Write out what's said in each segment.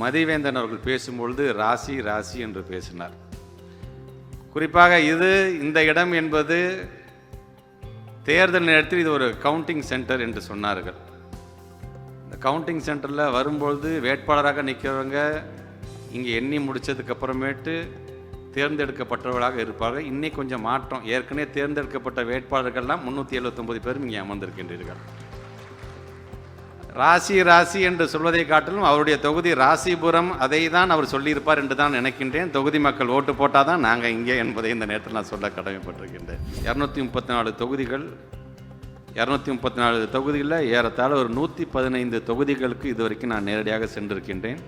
மதிவேந்தன் அவர்கள் பேசும்பொழுது ராசி ராசி என்று பேசினார். குறிப்பாக இது இந்த இடம் என்பது தேர்தல் நேரத்தில் இது ஒரு கவுண்டிங் சென்டர் என்று சொன்னார்கள். இந்த கவுண்டிங் சென்டரில் வரும்பொழுது வேட்பாளராக நிற்கிறவங்க இங்கே எண்ணி முடித்ததுக்கப்புறமேட்டு தேர்ந்தெடுக்கப்பட்டவர்களாக இருப்பார்கள். இன்னைக்கு கொஞ்சம் மாற்றம். ஏற்கனவே தேர்ந்தெடுக்கப்பட்ட வேட்பாளர்கள்லாம் முந்நூற்றி எழுபத்தொம்பது பேரும் இங்கே அமர்ந்திருக்கின்றீர்கள். ராசி ராசி என்று சொல்வதை காட்டிலும் அவருடைய தொகுதி ராசிபுரம். அதை தான் அவர் சொல்லியிருப்பார் என்று தான் நினைக்கின்றேன். தொகுதி மக்கள் ஓட்டு போட்டால் தான் நாங்கள் இங்கே என்பதை இந்த நேரத்தில் நான் சொல்ல கடமைப்பட்டிருக்கின்றேன். இரநூத்தி முப்பத்தி நாலு தொகுதிகள் இரநூத்தி முப்பத்தி நாலு தொகுதிகளில் ஏறத்தாழ ஒரு நூற்றி பதினைந்து தொகுதிகளுக்கு இது வரைக்கும் நான் நேரடியாக சென்றிருக்கின்றேன்.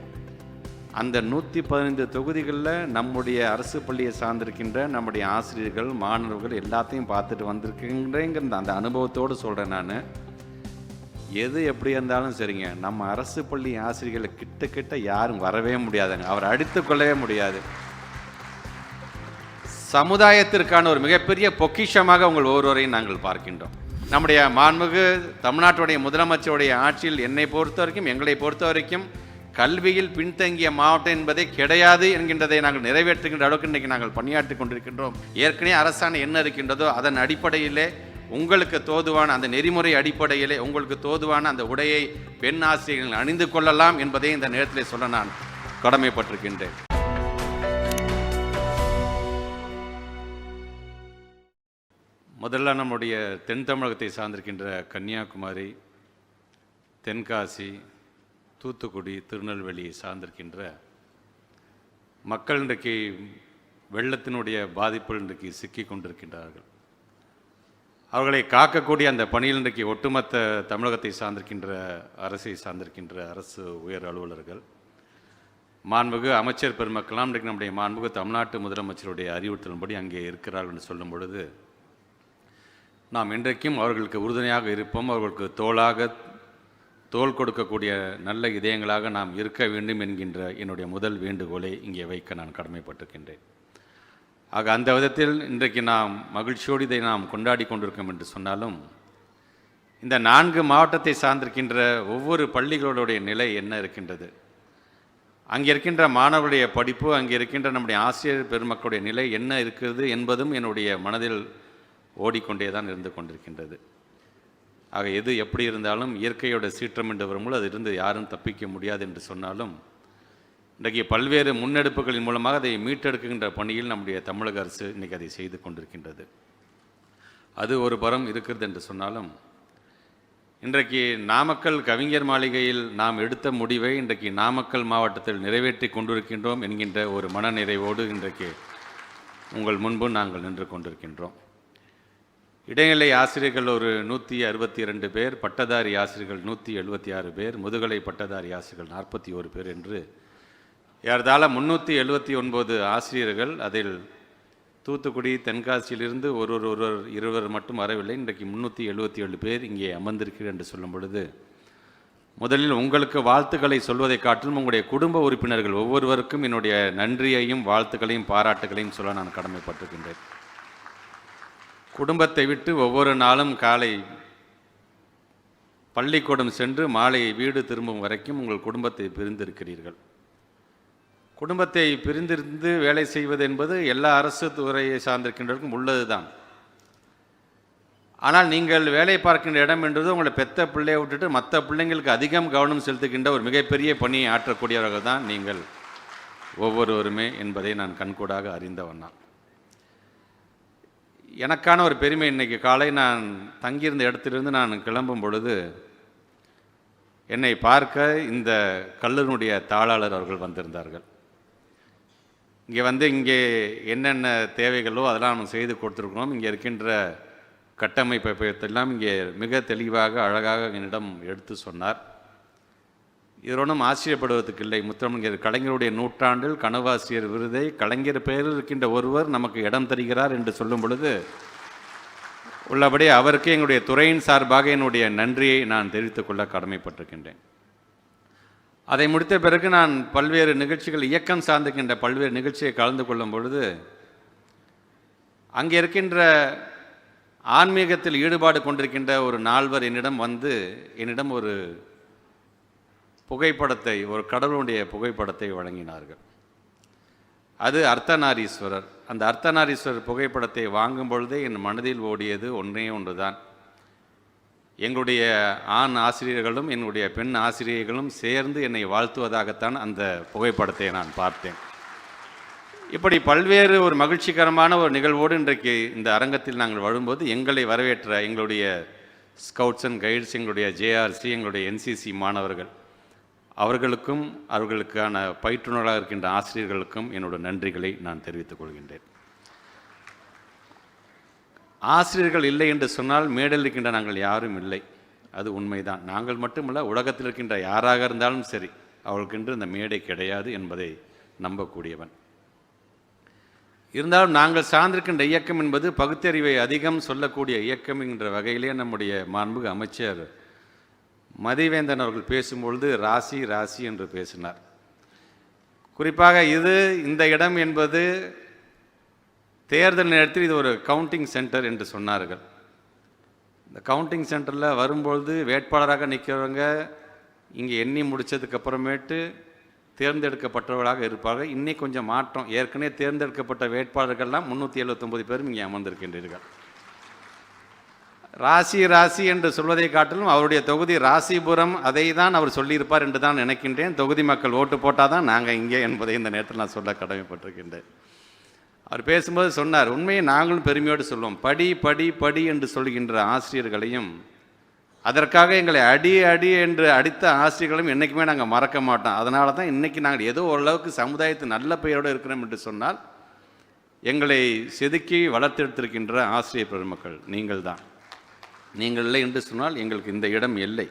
அந்த நூற்றி பதினைந்து தொகுதிகளில் நம்முடைய அரசு பள்ளியை சார்ந்திருக்கின்ற நம்முடைய ஆசிரியர்கள் மாணவர்கள் எல்லாத்தையும் பார்த்துட்டு வந்திருக்கின்றேங்கிற அந்த அனுபவத்தோடு சொல்கிறேன் நான். எது எப்படி இருந்தாலும் சரிங்க. நம்ம அரசு பள்ளி ஆசிரியர்களை கிட்ட கிட்ட யாரும் வரவே முடியாதுங்க. அவரை அடித்து கொள்ளவே முடியாது. சமுதாயத்திற்கான ஒரு மிகப்பெரிய பொக்கிஷமாக உங்கள் ஒவ்வொருவரையும் நாங்கள் பார்க்கின்றோம். நம்முடைய மாண்புமிகு தமிழ்நாட்டுடைய முதலமைச்சருடைய ஆட்சியில் என்னை பொறுத்த வரைக்கும் எங்களை பொறுத்த வரைக்கும் கல்வியில் பின்தங்கிய மாவட்டம் என்பதே கிடையாது என்கின்றதை நாங்கள் நிறைவேற்றுகின்ற அளவுக்கு இன்றைக்கு நாங்கள் பணியாற்றி கொண்டிருக்கின்றோம். ஏற்கனவே அரசாணை என்ன இருக்கின்றதோ அதன் அடிப்படையிலே உங்களுக்கு தோதுவான அந்த நெறிமுறை அடிப்படையிலே உங்களுக்கு தோதுவான அந்த உடையை பெண் ஆசிரியர்கள் அணிந்து கொள்ளலாம் என்பதை இந்த நேரத்தில் சொல்ல நான் கடமைப்பட்டிருக்கின்றேன். முதல்ல நம்முடைய தென் தமிழகத்தை சார்ந்திருக்கின்ற கன்னியாகுமரி தென்காசி தூத்துக்குடி திருநெல்வேலியை சார்ந்திருக்கின்ற மக்கள் இன்றைக்கு வெள்ளத்தினுடைய பாதிப்பில் இன்றைக்கு சிக்கி கொண்டிருக்கின்றார்கள். அவர்களை காக்கக்கூடிய அந்த பணியில் இன்றைக்கு ஒட்டுமொத்த தமிழகத்தை சார்ந்திருக்கின்ற அரசை சார்ந்திருக்கின்ற அரசு உயர் அலுவலர்கள் மாண்புகு அமைச்சர் பெருமக்கெல்லாம் இன்றைக்கு நம்முடைய மாண்புகு தமிழ்நாட்டு முதலமைச்சருடைய அறிவுறுத்தலின்படி அங்கே இருக்கிறார்கள் என்று சொல்லும் பொழுது நாம் இன்றைக்கும் அவர்களுக்கு உறுதுணையாக இருப்போம் அவர்களுக்கு தோளாக தோள் கொடுக்கக்கூடிய நல்ல இதயங்களாக நாம் இருக்க வேண்டும் என்கின்ற என்னுடைய முதல் வேண்டுகோளை இங்கே வைக்க நான் கடமைப்பட்டிருக்கின்றேன். ஆக அந்த விதத்தில் இன்றைக்கு நாம் மகிழ்ச்சியோடு இதை நாம் கொண்டாடி கொண்டிருக்கோம் என்று சொன்னாலும் இந்த நான்கு மாவட்டத்தை சார்ந்திருக்கின்ற ஒவ்வொரு பள்ளிகளுடைய நிலை என்ன இருக்கின்றது? அங்கே இருக்கின்ற மாணவருடைய படிப்பு அங்கே இருக்கின்ற நம்முடைய ஆசிரியர் பெருமக்களுடைய நிலை என்ன இருக்கிறது என்பதும் என்னுடைய மனதில் ஓடிக்கொண்டே தான் இருந்து கொண்டிருக்கின்றது. ஆக எது எப்படி இருந்தாலும் இயற்கையோட சீற்றம் என்று வரும்போது அதிலிருந்து யாரும் தப்பிக்க முடியாது என்று சொன்னாலும் இன்றைக்கு பல்வேறு முன்னெடுப்புகளின் மூலமாக அதை மீட்டெடுக்கின்ற பணியில் நம்முடைய தமிழக அரசு இன்றைக்கி அதை செய்து கொண்டிருக்கின்றது. அது ஒரு பரம் இருக்கிறது என்று சொன்னாலும் இன்றைக்கு நாமக்கல் கவிஞர் மாளிகையில் நாம் எடுத்த முடிவை இன்றைக்கு நாமக்கல் மாவட்டத்தில் நிறைவேற்றி கொண்டிருக்கின்றோம் என்கின்ற ஒரு மனநிறைவோடு இன்றைக்கு உங்கள் முன்பு நாங்கள் நின்று கொண்டிருக்கின்றோம். இடைநிலை ஆசிரியர்கள் ஒரு நூற்றி அறுபத்தி இரண்டு பேர் பட்டதாரி ஆசிரியர்கள் நூற்றி எழுபத்தி ஆறு பேர் முதுகலை பட்டதாரி ஆசிரியர்கள் நாற்பத்தி ஒரு பேர் என்று ஏறதாழ முந்நூற்றி எழுபத்தி ஒன்பது ஆசிரியர்கள் அதில் தூத்துக்குடி தென்காசியிலிருந்து ஒருவர் ஒருவர் இருவர் மட்டும் வரவில்லை. இன்றைக்கு முந்நூற்றி எழுபத்தி ஏழு பேர் இங்கே அமர்ந்திருக்கிறேன் என்று சொல்லும் பொழுது முதலில் உங்களுக்கு வாழ்த்துக்களை சொல்வதை காட்டிலும் உங்களுடைய குடும்ப உறுப்பினர்கள் ஒவ்வொருவருக்கும் என்னுடைய நன்றியையும் வாழ்த்துக்களையும் பாராட்டுகளையும் சொல்ல நான் கடமைப்பட்டிருக்கின்றேன். குடும்பத்தை விட்டு ஒவ்வொரு நாளும் காலை பள்ளிக்கூடம் சென்று மாலை வீடு திரும்பும் வரைக்கும் உங்கள் குடும்பத்தை பிரிந்திருக்கிறீர்கள். குடும்பத்தை பிரிந்திருந்து வேலை செய்வது என்பது எல்லா அரசு துறையை சார்ந்திருக்கின்றவருக்கும் உள்ளது தான் ஆனால் நீங்கள் வேலை பார்க்கின்ற இடம் என்றது உங்களை பெத்த பிள்ளையை விட்டுட்டு மற்ற பிள்ளைங்களுக்கு அதிகம் கவனம் செலுத்துகின்ற ஒரு மிகப்பெரிய பணியை ஆற்றக்கூடியவர்கள் தான் நீங்கள். ஒவ்வொருவருமே என்பதை நான் கண்கூடாக அறிந்தவன் நான். எனக்கான ஒரு பெருமை இன்னைக்கு காலை நான் தங்கியிருந்த இடத்திலிருந்து நான் கிளம்பும் பொழுது என்னை பார்க்க இந்த கல்லூரினுடைய தாளாளர் அவர்கள் வந்திருந்தார்கள். இங்கே வந்து இங்கே என்னென்ன தேவைகளோ அதெல்லாம் நம்ம செய்து கொடுத்துருக்கணும் இங்கே இருக்கின்ற கட்டமைப்பை எல்லாம் இங்கே மிக தெளிவாக அழகாக என்னிடம் எடுத்து சொன்னார். இது ஒன்றும் ஆச்சரியப்படுவதற்கு இல்லை. முத்தமிழர் கலைஞருடைய நூற்றாண்டில் கனவாசிரியர் விருதை கலைஞர் பெயரில் இருக்கின்ற ஒருவர் நமக்கு இடம் தருகிறார் என்று சொல்லும் பொழுது உள்ளபடி அவருக்கு எங்களுடைய துறையின் சார்பாக என்னுடைய நன்றியை நான் தெரிவித்துக் கொள்ள கடமைப்பட்டிருக்கின்றேன். அதை முடித்த பிறகு நான் பல்வேறு நிகழ்ச்சிகள் இயக்கம் சார்ந்திருக்கின்ற பல்வேறு நிகழ்ச்சியை கலந்து கொள்ளும் பொழுது அங்கே இருக்கின்ற ஆன்மீகத்தில் ஈடுபாடு கொண்டிருக்கின்ற ஒரு நால்வர் என்னிடம் வந்து என்னிடம் ஒரு புகைப்படத்தை ஒரு கடவுளுடைய புகைப்படத்தை வழங்கினார்கள். அது அர்த்தநாரீஸ்வரர். அந்த அர்த்தநாரீஸ்வரர் புகைப்படத்தை வாங்கும் பொழுதே என் மனதில் ஓடியது ஒன்றே ஒன்றுதான். எங்களுடைய ஆண் ஆசிரியர்களும் என்னுடைய பெண் ஆசிரியர்களும் சேர்ந்து என்னை வாழ்த்துவதாகத்தான் அந்த புகைப்படத்தை நான் பார்த்தேன். இப்படி பல்வேறு ஒரு மகிழ்ச்சிகரமான ஒரு நிகழ்வோடு இன்றைக்கு இந்த அரங்கத்தில் நாங்கள் வரும்போது எங்களை வரவேற்ற எங்களுடைய ஸ்கவுட்ஸ் அண்ட் கைட்ஸ் எங்களுடைய ஜேஆர்சி எங்களுடைய என்சிசி மாணவர்கள் அவர்களுக்கும் அவர்களுக்கான பயிற்றுனராக இருக்கின்ற ஆசிரியர்களுக்கும் என்னோட நன்றிகளை நான் தெரிவித்துக் கொள்கின்றேன். ஆசிரியர்கள் இல்லை என்று சொன்னால் மேடையில் இருக்கின்ற நாங்கள் யாரும் இல்லை. அது உண்மைதான். நாங்கள் மட்டுமல்ல உலகத்தில் இருக்கின்ற யாராக இருந்தாலும் சரி அவர்களுக்கென்று இந்த மேடை கிடையாது என்பதை நம்பக்கூடியவன். இருந்தாலும் நாங்கள் சார்ந்திருக்கின்ற இயக்கம் என்பது பகுத்தறிவை அதிகம் சொல்லக்கூடிய இயக்கம் என்ற வகையிலே நம்முடைய மாண்புக அமைச்சர் மதிவேந்தன் அவர்கள் பேசும்பொழுது ராசி ராசி என்று பேசினார். குறிப்பாக இது இந்த இடம் என்பது தேர்தல் நேரத்தில் இது ஒரு கவுண்டிங் சென்டர் என்று சொன்னார்கள். இந்த கவுண்டிங் சென்டரில் வரும்பொழுது வேட்பாளராக நிற்கிறவங்க இங்கே எண்ணி முடித்ததுக்கு அப்புறமேட்டு தேர்ந்தெடுக்கப்பட்டவர்களாக இருப்பார்கள். இன்னைக்கு கொஞ்சம் மாற்றம். ஏற்கனவே தேர்ந்தெடுக்கப்பட்ட வேட்பாளர்கள்லாம் முந்நூற்றி எழுபத்தொம்பது பேரும் இங்கே அமர்ந்திருக்கின்றீர்கள். ராசி ராசி என்று சொல்வதை காட்டிலும் அவருடைய தொகுதி ராசிபுரம். அதை தான் அவர் சொல்லியிருப்பார் என்று தான் நினைக்கின்றேன். தொகுதி மக்கள் ஓட்டு போட்டால் தான் நாங்கள் இங்கே என்பதை இந்த நேரத்தில் நான் சொல்ல கடமைப்பட்டிருக்கின்றேன். அவர் பேசும்போது சொன்னார் உண்மையை நாங்களும் பெருமையோடு சொல்லுவோம் படி படி படி என்று சொல்கின்ற ஆசிரியர்களையும் அதற்காக எங்களை அடி அடி என்று அடித்த ஆசிரியர்களும் என்றைக்குமே நாங்கள் மறக்க மாட்டோம். அதனால தான் இன்றைக்கி நாங்கள் ஏதோ ஓரளவுக்கு சமுதாயத்து நல்ல பெயரோடு இருக்கிறோம் என்று சொன்னால் எங்களை செதுக்கி வளர்த்தெடுத்திருக்கின்ற ஆசிரியர் பெருமக்கள் நீங்கள் தான். நீங்கள் இல்லை என்று சொன்னால் எங்களுக்கு இந்த இடம் இல்லை.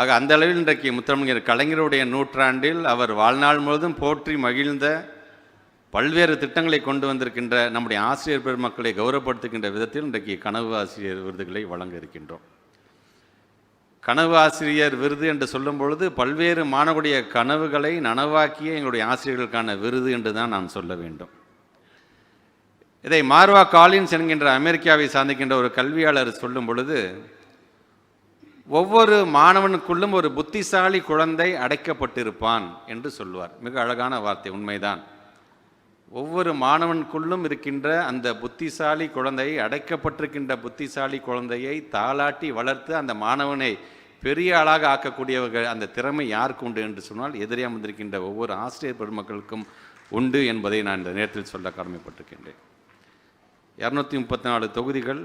ஆக அந்த அளவில் இன்றைக்கு முத்தமிழர் கலைஞருடைய நூற்றாண்டில் அவர் வாழ்நாள் முழுவதும் போற்றி மகிழ்ந்த பல்வேறு திட்டங்களை கொண்டு வந்திருக்கின்ற நம்முடைய ஆசிரியர் பெருமக்களை கௌரவப்படுத்துகின்ற விதத்தில் இன்றைக்கு கனவு ஆசிரியர் விருதுகளை வழங்க இருக்கின்றோம். கனவு ஆசிரியர் விருது என்று சொல்லும் பொழுது பல்வேறு மாணவருடைய கனவுகளை நனவாக்கிய எங்களுடைய ஆசிரியர்களுக்கான விருது என்று தான் நான் சொல்ல வேண்டும். இதை மார்வா காலின்ஸ் என்கின்ற அமெரிக்காவை சார்ந்திருக்கின்ற ஒரு கல்வியாளர் சொல்லும் பொழுது ஒவ்வொரு மாணவனுக்குள்ளும் ஒரு புத்திசாலி குழந்தை அடைக்கப்பட்டிருப்பான் என்று சொல்லுவார். மிக அழகான வார்த்தை உண்மைதான். ஒவ்வொரு மாணவனுக்குள்ளும் இருக்கின்ற அந்த புத்திசாலி குழந்தையை அடைக்கப்பட்டிருக்கின்ற புத்திசாலி குழந்தையை தாளாட்டி வளர்த்து அந்த மாணவனை பெரிய ஆளாக ஆக்கக்கூடியவர்கள் அந்த திறமை யாருக்கு உண்டு என்று சொன்னால் எதிரே அமர்ந்திருக்கின்ற ஒவ்வொரு ஆசிரியர் பெருமக்களுக்கும் உண்டு என்பதை நான் இந்த நேரத்தில் சொல்ல கடமைப்பட்டிருக்கின்றேன். இரநூத்தி முப்பத்தி நாலு தொகுதிகள்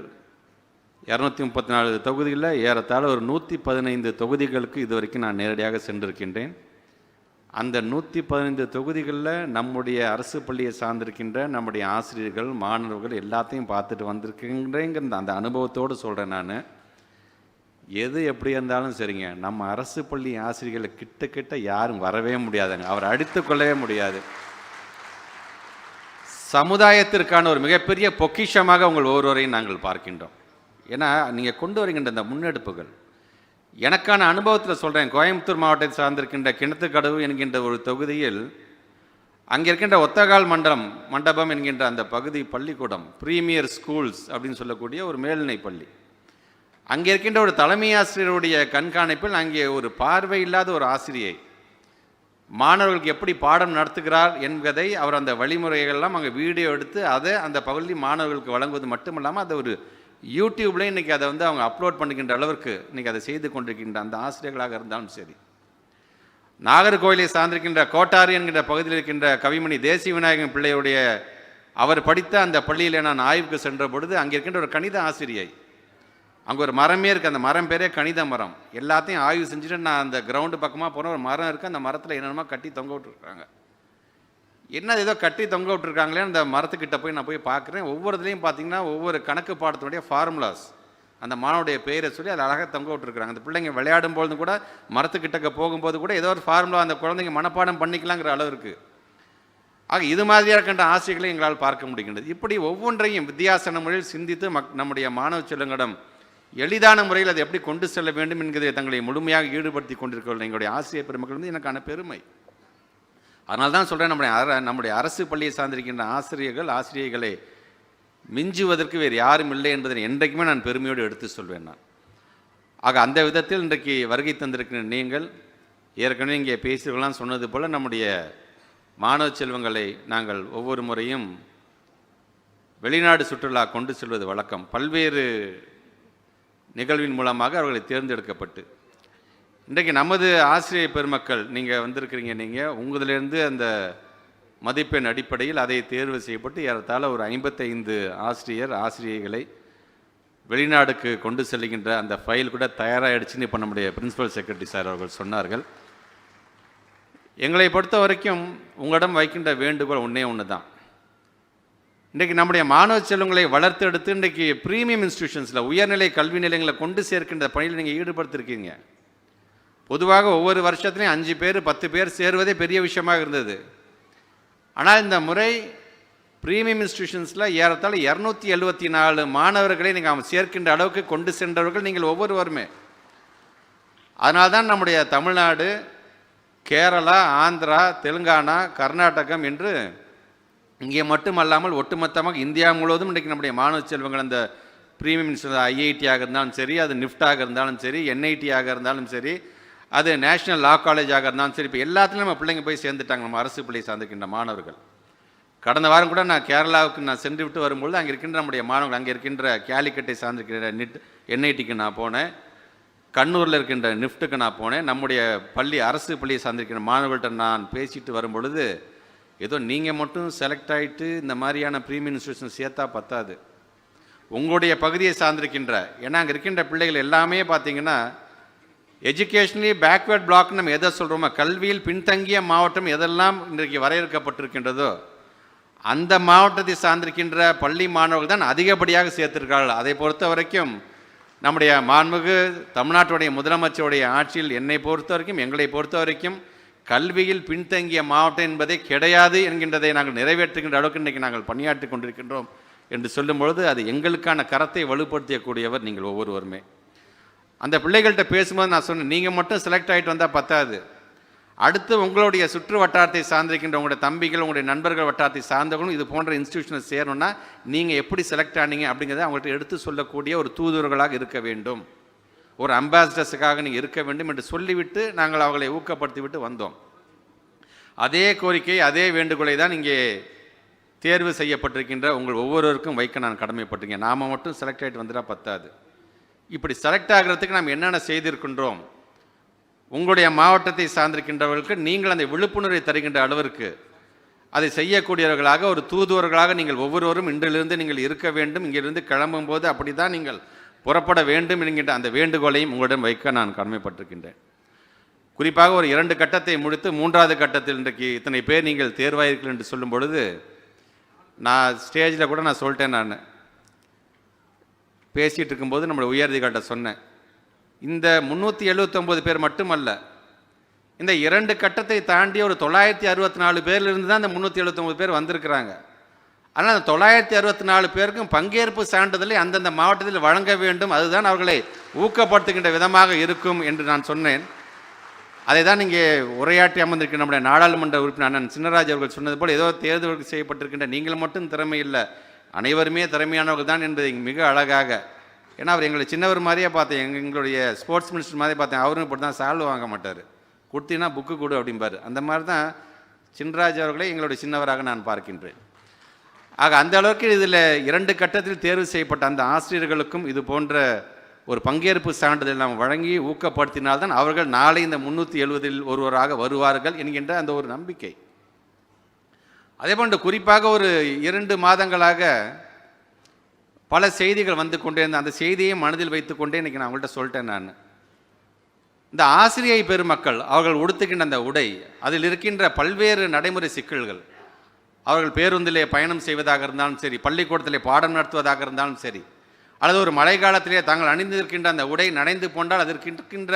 இரநூத்தி முப்பத்தி நாலு தொகுதிகளில் ஏறத்தாழ ஒரு நூற்றி பதினைந்து தொகுதிகளுக்கு இது வரைக்கும் நான் நேரடியாக சென்றிருக்கின்றேன். அந்த நூற்றி பதினைந்து தொகுதிகளில் நம்முடைய அரசு பள்ளியை சார்ந்திருக்கின்ற நம்முடைய ஆசிரியர்கள் மாணவர்கள் எல்லாத்தையும் பார்த்துட்டு வந்திருக்கின்றேங்கிற அந்த அனுபவத்தோடு சொல்கிறேன் நான். எது எப்படி இருந்தாலும் சரிங்க. நம்ம அரசு பள்ளி ஆசிரியர்களை கிட்ட கிட்ட யாரும் வரவே முடியாதுங்க. அவர் அடித்து கொள்ளவே முடியாது. சமுதாயத்திற்கான ஒரு மிகப்பெரிய பொக்கிஷமாக உங்கள் ஒவ்வொருவரையும் நாங்கள் பார்க்கின்றோம். ஏன்னா நீங்கள் கொண்டு வருகின்ற இந்த முன்னெடுப்புகள் எனக்கான அனுபவத்தில் சொல்கிறேன் கோயம்புத்தூர் மாவட்டத்தை சார்ந்திருக்கின்ற கிணத்துக்கடவு என்கின்ற ஒரு தொகுதியில் அங்கே இருக்கின்ற ஒத்தகால் மண்டலம் மண்டபம் என்கின்ற அந்த பகுதி பள்ளிக்கூடம் ப்ரீமியர் ஸ்கூல்ஸ் அப்படின்னு சொல்லக்கூடிய ஒரு மேல்நிலை பள்ளி. அங்கே இருக்கின்ற ஒரு தலைமை ஆசிரியருடைய கண்காணிப்பில் அங்கே ஒரு பார்வை இல்லாத ஒரு ஆசிரியை மாணவர்களுக்கு எப்படி பாடம் நடத்துகிறார் என்பதை அவர் அந்த வழிமுறைகள்லாம் அங்கே வீடியோ எடுத்து அதை அந்த பகுதி மாணவர்களுக்கு வழங்குவது மட்டுமில்லாமல் அதை ஒரு யூடியூப்லேயும் இன்றைக்கி அதை வந்து அவங்க அப்லோட் பண்ணுகின்ற அளவிற்கு இன்றைக்கி அதை செய்து கொண்டிருக்கின்ற அந்த ஆசிரியர்களாக இருந்தாலும் சரி. நாகர்கோவிலை சார்ந்திருக்கின்ற கோட்டாரி என்கின்ற பகுதியில் இருக்கின்ற கவிமணி தேசிய விநாயகன் பிள்ளையுடைய அவர் படித்த அந்த பள்ளியில் நான் ஆய்வுக்கு சென்ற பொழுது அங்கே இருக்கின்ற ஒரு கணித ஆசிரியை. அங்கே ஒரு மரமே இருக்குது அந்த மரம் பேரே கணித மரம். எல்லாத்தையும் ஆய்வு செஞ்சுட்டு நான் அந்த கிரவுண்டு பக்கமாக போன ஒரு மரம் இருக்குது அந்த மரத்தில் என்னென்னமோ கட்டி தொங்க விட்டுருக்காங்க. என்ன ஏதோ கட்டி தொங்க விட்டுருக்காங்களே அந்த மரத்துக்கிட்ட போய் நான் போய் பார்க்குறேன். ஒவ்வொருத்துலேயும் பார்த்தீங்கன்னா ஒவ்வொரு கணக்கு பாடத்தினுடைய ஃபார்முலாஸ் அந்த மாணவனுடைய பெயரை சொல்லி அதை அழகாக தொங்க விட்டுருக்குறாங்க. அந்த பிள்ளைங்க விளையாடும் பொழுது கூட மரத்துக்கிட்டக்க போகும்போது கூட ஏதோ ஒரு ஃபார்முலா அந்த குழந்தைங்க மனப்பாடம் பண்ணிக்கலாங்கிற அளவு இருக்குது ஆக இது மாதிரியாக இருக்கின்ற ஆசைகளை எங்களால் பார்க்க முடிகின்றது. இப்படி ஒவ்வொன்றையும் வித்தியாசன முறையில் சிந்தித்து மக் நம்முடைய மாணவ செல்லுங்களிடம் எளிதான முறையில் அதை எப்படி கொண்டு செல்ல வேண்டும் என்கிறதை தங்களை முழுமையாக ஈடுபடுத்தி கொண்டிருக்கிற எங்களுடைய ஆசிரியர் பெருமக்கள் வந்து எனக்கான பெருமை. அதனால தான் சொல்கிறேன் நம்முடைய அர நம்முடைய அரசு பள்ளியை சார்ந்திருக்கின்ற ஆசிரியர்கள் ஆசிரியர்களை மிஞ்சுவதற்கு வேறு யாரும் இல்லை என்பதை என்றைக்குமே நான் பெருமையோடு எடுத்து சொல்வேன் நான். ஆக அந்த விதத்தில் இன்றைக்கு வருகை தந்திருக்கிற நீங்கள் ஏற்கனவே இங்கே பேசியவர்களாம் சொன்னது போல் நம்முடைய மாணவ செல்வங்களை நாங்கள் ஒவ்வொரு முறையும் வெளிநாடு சுற்றுலா கொண்டு செல்வது வழக்கம். பல்வேறு நிகழ்வின் மூலமாக அவர்களை தேர்ந்தெடுக்கப்பட்டு இன்றைக்கு நமது ஆசிரியர் பெருமக்கள் நீங்கள் வந்திருக்கிறீங்க நீங்கள் உங்களிலிருந்து அந்த மதிப்பெண் அடிப்படையில் அதை தேர்வு செய்யப்பட்டு ஏறத்தாழ ஒரு ஐம்பத்தைந்து ஆசிரியர் ஆசிரியர்களை வெளிநாடுக்கு கொண்டு செல்கின்ற அந்த ஃபைல் கூட தயாராகிடுச்சுன்னு இப்போ நம்முடைய பிரின்சிபல் செக்ரட்டரி சார் அவர்கள் சொன்னார்கள். எங்களை பொறுத்த வரைக்கும் உங்களிடம் வைக்கின்ற வேண்டுகோள் ஒன்றே ஒன்று தான் இன்றைக்கு நம்முடைய மாணவ செல்வங்களை வளர்த்தெடுத்து இன்றைக்கு ப்ரீமியம் இன்ஸ்டியூஷன்ஸில் உயர்நிலை கல்வி நிலையங்களை கொண்டு சேர்க்கின்ற பணியில் நீங்கள் ஈடுபடுத்திருக்கீங்க. பொதுவாக ஒவ்வொரு வருஷத்துலையும் அஞ்சு பேர் பத்து பேர் சேருவதே பெரிய விஷயமாக இருந்தது. ஆனால் இந்த முறை ப்ரீமியம் இன்ஸ்டியூஷன்ஸில் ஏறத்தாழ இரநூத்தி எழுபத்தி நாலு மாணவர்களை நீங்கள் சேர்க்கின்ற அளவுக்கு கொண்டு சென்றவர்கள் நீங்கள் ஒவ்வொருவருமே. அதனால தான் நம்முடைய தமிழ்நாடு கேரளா ஆந்திரா தெலுங்கானா கர்நாடகம் என்று இங்கே மட்டுமல்லாமல் ஒட்டுமொத்தமாக இந்தியா முழுவதும் இன்றைக்கு நம்முடைய மாணவ செல்வங்கள் அந்த ப்ரீமியம் ஐஐடியாக இருந்தாலும் சரி அது நிஃப்டாக இருந்தாலும் சரி என்ஐடியாக இருந்தாலும் சரி அது நேஷனல் லா காலேஜாக இருந்தாலும் சரி இப்போ எல்லாத்துலேயும் நம்ம பிள்ளைங்க போய் சேர்ந்துட்டாங்க. நம்ம அரசு பிள்ளை சார்ந்திருக்கின்ற மாணவர்கள். கடந்த வாரம் கூட நான் கேரளாவுக்கு நான் சென்று விட்டு வரும்பொழுது அங்கே இருக்கின்ற நம்முடைய மாணவர்கள் அங்கே இருக்கின்ற கேலிக்கட்டை சார்ந்திருக்கிற நிட் என்ஐடிக்கு நான் போனேன். கண்ணூரில் இருக்கின்ற நிஃப்ட்டுக்கு நான் போனேன். நம்முடைய பள்ளி அரசு பள்ளியை சார்ந்திருக்கிற மாணவர்கள்ட்ட நான் பேசிட்டு வரும் பொழுது ஏதோ நீங்கள் மட்டும் செலக்ட் ஆகிட்டு இந்த மாதிரியான ப்ரீமியம் இன்ஸ்டியூஷன் சேர்த்தா பத்தாது. உங்களுடைய பகுதியை சார்ந்திருக்கின்ற ஏன்னா அங்கே இருக்கின்ற பிள்ளைகள் எல்லாமே பார்த்தீங்கன்னா எஜுகேஷனலி பேக்வேர்ட் பிளாக்னு நம்ம எதை சொல்கிறோமோ கல்வியில் பின்தங்கிய மாவட்டம் எதெல்லாம் இன்றைக்கு வரையறுக்கப்பட்டிருக்கின்றதோ அந்த மாவட்டத்தை சார்ந்திருக்கின்ற பள்ளி மாணவர்கள் தான் அதிகப்படியாக சேர்த்திருக்கிறார்கள். அதை பொறுத்த வரைக்கும் நம்முடைய மாண்புகு தமிழ்நாட்டுடைய முதலமைச்சருடைய ஆட்சியில் என்னை பொறுத்த வரைக்கும் எங்களை பொறுத்த வரைக்கும் கல்வியில் பின்தங்கிய மாவட்டம் என்பதே கிடையாது என்கின்றதை நாங்கள் நிறைவேற்றுகின்ற அளவுக்கு இன்றைக்கு நாங்கள் பணியாற்றி கொண்டிருக்கின்றோம் என்று சொல்லும் பொழுது அது எங்களுக்கான கரத்தை வலுப்படுத்தக்கூடியவர் நீங்கள் ஒவ்வொருவருமே. அந்த பிள்ளைகள்கிட்ட பேசும்போது நான் சொன்னேன் நீங்கள் மட்டும் செலக்ட் ஆகிட்டு வந்தால் பத்தாது. அடுத்து உங்களுடைய சுற்று வட்டாரத்தை சார்ந்திருக்கின்ற உங்களுடைய தம்பிகள் உங்களுடைய நண்பர்கள் வட்டாரத்தை சார்ந்தவங்களும் இது போன்ற இன்ஸ்டியூஷனில் சேரணும்னா நீங்கள் எப்படி செலக்ட் ஆனீங்க? அப்படிங்கிறத அவங்கள்ட்ட எடுத்து சொல்லக்கூடிய ஒரு தூதுவர்களாக இருக்க வேண்டும். ஒரு அம்பாசிடர்ஸுக்காக நீங்கள் இருக்க வேண்டும் என்று சொல்லிவிட்டு நாங்கள் அவர்களை ஊக்கப்படுத்தி விட்டு வந்தோம். அதே கோரிக்கை அதே வேண்டுகோளை தான் இங்கே தேர்வு செய்யப்பட்டிருக்கின்ற உங்கள் ஒவ்வொருவருக்கும் வைக்க நான் கடமைப்பட்டிருக்கேன். நாம் மட்டும் செலக்ட் ஆகிட்டு வந்துட்டா பத்தாது. இப்படி செலக்ட் ஆகிறதுக்கு நாம் என்னென்ன செய்திருக்கின்றோம்? உங்களுடைய மாவட்டத்தை சார்ந்திருக்கின்றவர்களுக்கு நீங்கள் அந்த விழிப்புணர்வை தருகின்ற அளவிற்கு அதை செய்யக்கூடியவர்களாக ஒரு தூதுவர்களாக நீங்கள் ஒவ்வொருவரும் இன்றிலிருந்து நீங்கள் இருக்க வேண்டும். இங்கிருந்து கிளம்பும் போது அப்படி தான் நீங்கள் புறப்பட வேண்டும் என்கின்ற அந்த வேண்டுகோளையும் உங்களிடம் வைக்க நான் கடமைப்பட்டிருக்கின்றேன். குறிப்பாக ஒரு இரண்டு கட்டத்தை முடித்து மூன்றாவது கட்டத்தில் இன்றைக்கு இத்தனை பேர் நீங்கள் தேர்வாயிருக்கீர்கள் என்று சொல்லும் பொழுது நான் ஸ்டேஜில் கூட நான் சொல்லிட்டேன் நான். பேசிகிட்டு இருக்கும்போது நம்மளோட உயர்திகாட்ட சொன்னேன். இந்த முந்நூற்றி எழுபத்தொம்போது பேர் மட்டுமல்ல இந்த இரண்டு கட்டத்தை தாண்டி ஒரு தொள்ளாயிரத்தி அறுபத்தி நாலு பேர்லேருந்து தான் இந்த முந்நூற்றி எழுபத்தொம்போது பேர் வந்திருக்கிறாங்க. ஆனால் அந்த தொள்ளாயிரத்தி அறுபத்தி நாலு பேருக்கும் பங்கேற்பு சான்றிதழை அந்தந்த மாவட்டத்தில் வழங்க வேண்டும். அதுதான் அவர்களை ஊக்கப்படுத்துகின்ற விதமாக இருக்கும் என்று நான் சொன்னேன். அதை தான் இங்கே உரையாற்றி அமர்ந்திருக்கிற நம்முடைய நாடாளுமன்ற உறுப்பினர் அண்ணன் சின்னராஜ் அவர்கள் சொன்னது போல் ஏதோ தேர்தலுக்கு செய்யப்பட்டிருக்கின்ற நீங்கள் மட்டும் திறமை இல்லை. அனைவருமே திறமையானவர்கள் தான் என்பதை மிக அழகாக ஏன்னா அவர் எங்களை சின்னவர் மாதிரியே பார்த்தேன். எங்க எங்களுடைய ஸ்போர்ட்ஸ் மினிஸ்டர் மாதிரி பார்த்தேன். அவரும் இப்படி தான் சால்வ் வாங்க மாட்டார். கொடுத்தீங்கன்னா புக்கு கொடு அப்படிம்பார். அந்த மாதிரி தான் சின்ராஜ் அவர்களை எங்களுடைய சின்னவராக நான் பார்க்கின்றேன். ஆக அந்த அளவுக்கு இதில் இரண்டு கட்டத்தில் தேர்வு செய்யப்பட்ட அந்த ஆசிரியர்களுக்கும் இது போன்ற ஒரு பங்கேற்பு சான்றிதழ் நாம் வழங்கி ஊக்கப்படுத்தினால்தான் அவர்கள் நாளை இந்த முன்னூற்றி எழுபதில் ஒருவராக வருவார்கள் என்கின்ற அந்த ஒரு நம்பிக்கை. அதே போன்று குறிப்பாக ஒரு இரண்டு மாதங்களாக பல செய்திகள் வந்து கொண்டே இருந்த அந்த செய்தியை மனதில் வைத்துக்கொண்டே இன்றைக்கி நான் அவங்கள்ட்ட சொல்லிட்டேன் நான். இந்த ஆசிரியை பெருமக்கள் அவர்கள் உடுத்துகின்ற அந்த உடை அதில் இருக்கின்ற பல்வேறு நடைமுறை சிக்கல்கள் அவர்கள் பேருந்திலே பயணம் செய்வதாக இருந்தாலும் சரி பள்ளிக்கூடத்திலே பாடம் நடத்துவதாக இருந்தாலும் சரி அல்லது ஒரு மழை காலத்திலே தாங்கள் அணிந்திருக்கின்ற அந்த உடை நனைந்து போன்றால் அதற்கு இருக்கின்ற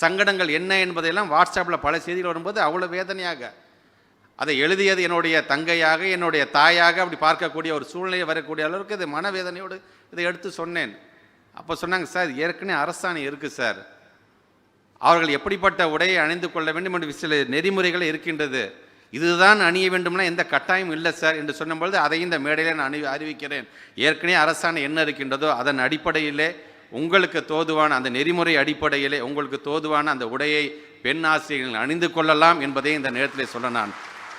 சங்கடங்கள் என்ன என்பதையெல்லாம் வாட்ஸ்அப்பில் பல செய்திகள் வரும்போது அவ்வளோ வேதனையாக அதை எழுதியது என்னுடைய தங்கையாக என்னுடைய தாயாக அப்படி பார்க்கக்கூடிய ஒரு சூழ்நிலை வரக்கூடிய அளவுக்கு இது மனவேதனையோடு இதை எடுத்து சொன்னேன். அப்போ சொன்னாங்க சார் ஏற்கனவே அரசாணை இருக்குது சார். அவர்கள் எப்படிப்பட்ட உடையை அணிந்து கொள்ள வேண்டும் என்று சில நெறிமுறைகள் இருக்கின்றது. இதுதான் அணிய வேண்டும்னா எந்த கட்டாயம் இல்லை சார் என்று சொன்னபொழுது அதை இந்த மேடையில் நான் அணி அறிவிக்கிறேன். ஏற்கனவே அரசாணை என்ன இருக்கின்றதோ அதன் அடிப்படையிலே உங்களுக்கு தோதுவான அந்த நெறிமுறை அடிப்படையிலே உங்களுக்கு தோதுவான அந்த உடையை பெண் ஆசிரியர்கள் அணிந்து கொள்ளலாம் என்பதை இந்த நேரத்தில் சொல்ல நான்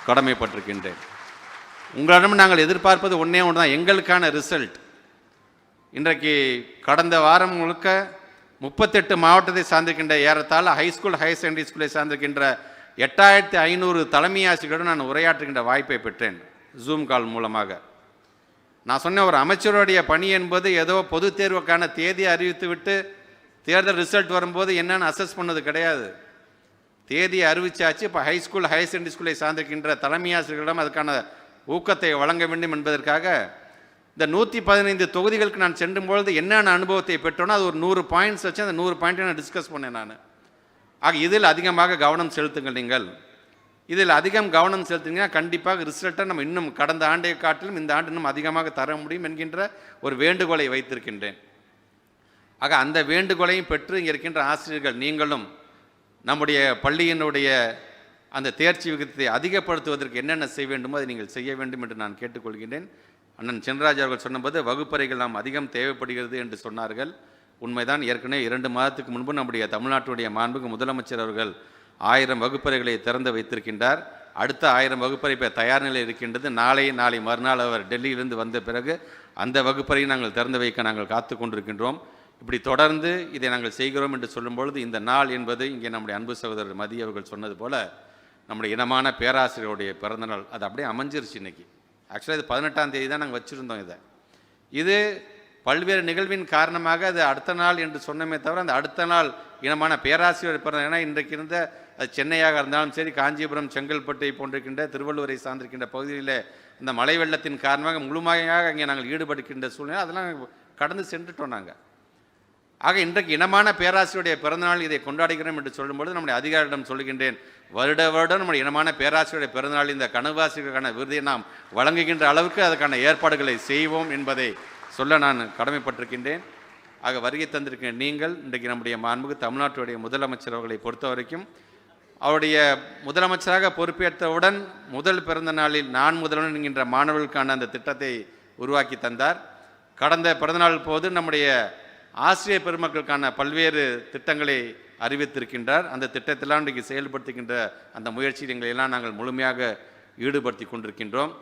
கடமைப்பட்டிருக்கின்றேன். உங்களிடம் நாங்கள் எதிர்பார்ப்பது ஒன்றே ஒன்று தான் எங்களுக்கான ரிசல்ட் இன்றைக்கு கடந்த வாரம் முழுக்க முப்பத்தெட்டு மாவட்டத்தை சார்ந்திருக்கின்ற ஏறத்தாழ ஹைஸ்கூல் ஹையர் செகண்டரி ஸ்கூலை சார்ந்திருக்கின்ற எட்டாயிரத்தி ஐநூறு தலைமை ஆசிரியர்களுடன் நான் உரையாற்றுகின்ற வாய்ப்பை பெற்றேன் ஜூம் கால் மூலமாக. நான் சொன்ன ஒரு அமைச்சருடைய பணி என்பது ஏதோ பொது தேர்வுக்கான தேதியை அறிவித்து விட்டு தேர்தல் ரிசல்ட் வரும்போது என்னென்னு அசஸ் பண்ணது கிடையாது. தேதியை அறிவிச்சாச்சு. இப்போ ஹைஸ்கூல் ஹையர் செகண்டரி ஸ்கூலை சார்ந்திருக்கின்ற தலைமை ஆசிரியர்களிடம் அதுக்கான ஊக்கத்தை வழங்க வேண்டும் என்பதற்காக இந்த நூற்றி பதினைந்து தொகுதிகளுக்கு நான் சென்றும் பொழுது என்னென்ன அனுபவத்தை பெற்றோனோ அது ஒரு நூறு பாயிண்ட்ஸ் வச்சு அந்த நூறு பாயிண்ட்டை நான் டிஸ்கஸ் பண்ணேன் நான். ஆக இதில் அதிகமாக கவனம் செலுத்துங்கள் நீங்கள். இதில் அதிகம் கவனம் செலுத்துனீங்கன்னா கண்டிப்பாக ரிசல்ட்டை நம்ம இன்னும் கடந்த ஆண்டை காட்டிலும் இந்த ஆண்டு இன்னும் அதிகமாக தர முடியும் என்கின்ற ஒரு வேண்டுகோளை வைத்திருக்கின்றேன். ஆக அந்த வேண்டுகோளையும் பெற்று இங்கே இருக்கின்ற ஆசிரியர்கள் நீங்களும் நம்முடைய பள்ளியினுடைய அந்த தேர்ச்சி விகிதத்தை அதிகப்படுத்துவதற்கு என்னென்ன செய்ய வேண்டுமோ அதை நீங்கள் செய்ய வேண்டும் என்று நான் கேட்டுக்கொள்கின்றேன். அண்ணன் சென்ராஜ் அவர்கள் சொன்னபோது வகுப்பறைகள் நாம் அதிகம் தேவைப்படுகிறது என்று சொன்னார்கள். உண்மைதான் ஏற்கனவே இரண்டு மாதத்துக்கு முன்பு நம்முடைய தமிழ்நாட்டுடைய மாண்புக்கு முதலமைச்சர் அவர்கள் ஆயிரம் வகுப்பறைகளை திறந்து வைத்திருக்கின்றார். அடுத்த ஆயிரம் வகுப்பறை இப்போ தயார் நிலை இருக்கின்றது. நாளை நாளை மறுநாள் அவர் டெல்லியிலிருந்து வந்த பிறகு அந்த வகுப்பறையை நாங்கள் திறந்து வைக்க நாங்கள் காத்து கொண்டிருக்கின்றோம். இப்படி தொடர்ந்து இதை நாங்கள் செய்கிறோம் என்று சொல்லும்பொழுது இந்த நாள் என்பது இங்கே நம்முடைய அன்பு சகோதரர் மதி அவர்கள் சொன்னது போல் நம்முடைய இனமான பேராசிரியருடைய பிறந்தநாள் அது அப்படியே அமைஞ்சிருச்சு இன்றைக்கி ஆக்சுவலாக இது பதினெட்டாம் தேதி தான் நாங்கள் வச்சுருந்தோம் இதை. இது பல்வேறு நிகழ்வின் காரணமாக அது அடுத்த நாள் என்று சொன்னமே தவிர அந்த அடுத்த நாள் இனமான பேராசிரியர் பிறந்த ஏன்னா இன்றைக்கு இருந்த அது சென்னையாக இருந்தாலும் சரி காஞ்சிபுரம் செங்கல்பட்டை போன்றிருக்கின்ற திருவள்ளுவரை சார்ந்திருக்கின்ற பகுதியில் இந்த மழை வெள்ளத்தின் காரணமாக முழுமையாக அங்கே நாங்கள் ஈடுபடுகின்ற சூழ்நிலை. அதெல்லாம் கடந்து சென்றுட்டோம் நாங்கள். ஆக இன்றைக்கு இனமான பேராசிரியருடைய பிறந்தநாள் இதை கொண்டாடுகிறோம் என்று சொல்லும்பொழுது நம்முடைய அதிகாரிடம் சொல்கின்றேன் வருட வருடம் நம்முடைய இனமான பேராசிரியருடைய பிறந்தநாள் இந்த கனவாசிகளுக்கான விருதை நாம் வழங்குகின்ற அளவுக்கு அதற்கான ஏற்பாடுகளை செய்வோம் என்பதை சொல்ல நான் கடமைப்பட்டிருக்கின்றேன். ஆக வருகை தந்திருக்கிற நீங்கள் இன்றைக்கு நம்முடைய மாண்புக்கு தமிழ்நாட்டுடைய முதலமைச்சர் அவர்களை பொறுத்த வரைக்கும் அவருடைய முதலமைச்சராக பொறுப்பேற்றவுடன் முதல் பிறந்த நாளில் நான் முதல்வன் என்கின்ற மாணவர்களுக்கான அந்த திட்டத்தை உருவாக்கி தந்தார். கடந்த பிறந்தநாள் போது நம்முடைய ஆசிரியர் பெருமக்களுக்கான பல்வேறு திட்டங்களை அறிவித்திருக்கின்றார். அந்த திட்டத்தெல்லாம் இன்றைக்கு செயல்படுத்துகின்ற அந்த முயற்சியில் எங்களையெல்லாம் நாங்கள் முழுமையாக ஈடுபடுத்தி கொண்டிருக்கின்றோம்.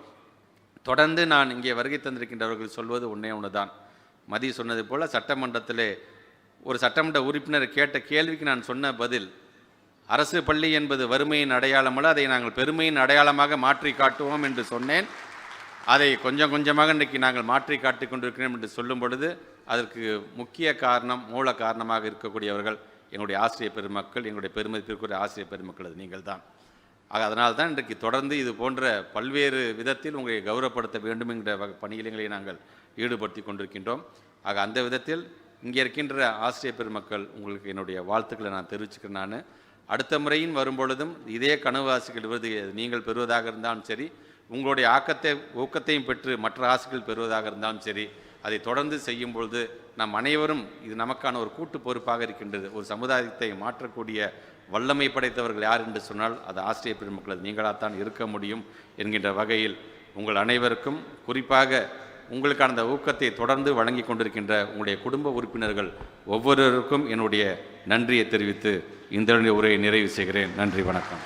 தொடர்ந்து நான் இங்கே வருகை தந்திருக்கின்றவர்கள் சொல்வது ஒன்றே ஒன்று தான் மதி சொன்னது போல் சட்டமன்றத்தில் ஒரு சட்டமன்ற உறுப்பினர் கேட்ட கேள்விக்கு நான் சொன்ன பதில் அரசு பள்ளி என்பது வறுமையின் அடையாளமல்ல அதை நாங்கள் பெருமையின் அடையாளமாக மாற்றி காட்டுவோம் என்று சொன்னேன். அதை கொஞ்சம் கொஞ்சமாக இன்றைக்கு நாங்கள் மாற்றி காட்டிக் கொண்டிருக்கிறோம் என்று சொல்லும் பொழுது அதற்கு முக்கிய காரணம் மூல காரணமாக இருக்கக்கூடியவர்கள் எங்களுடைய ஆசிரியர் பெருமக்கள் எங்களுடைய பெருமதிப்பிற்குரிய ஆசிரியர் பெருமக்கள் அது நீங்கள் தான் ஆக அதனால் தான் இன்றைக்கு தொடர்ந்து இது போன்ற பல்வேறு விதத்தில் உங்களை கௌரவப்படுத்த வேண்டும் என்கிற வகை பணியிலங்களை நாங்கள் ஈடுபடுத்தி கொண்டிருக்கின்றோம். ஆக அந்த விதத்தில் இங்கே இருக்கின்ற ஆசிரியர் பெருமக்கள் உங்களுக்கு என்னுடைய வாழ்த்துக்களை நான் தெரிவிச்சுக்கிறேன் நான். அடுத்த முறையும் வரும்பொழுதும் இதே கனவாசிகள் விருது நீங்கள் பெறுவதாக இருந்தாலும் சரி உங்களுடைய ஆக்கத்தை ஊக்கத்தையும் பெற்று மற்ற ஆசிரியர்கள் பெறுவதாக இருந்தாலும் சரி அதை தொடர்ந்து செய்யும் பொழுது நம் அனைவரும் இது நமக்கான ஒரு கூட்டு பொறுப்பாக இருக்கின்றது. ஒரு சமுதாயத்தை மாற்றக்கூடிய வல்லமை படைத்தவர்கள் யார் என்று சொன்னால் அது ஆசிரியர் பெருமக்கள். அது நீங்களாகத்தான் இருக்க முடியும் என்கின்ற வகையில் உங்கள் அனைவருக்கும் குறிப்பாக உங்களுக்கான அந்த ஊக்கத்தை தொடர்ந்து வழங்கி கொண்டிருக்கின்ற உங்களுடைய குடும்ப உறுப்பினர்கள் ஒவ்வொருவருக்கும் என்னுடைய நன்றியை தெரிவித்து இந்த உரையை நிறைவு செய்கிறேன். நன்றி வணக்கம்.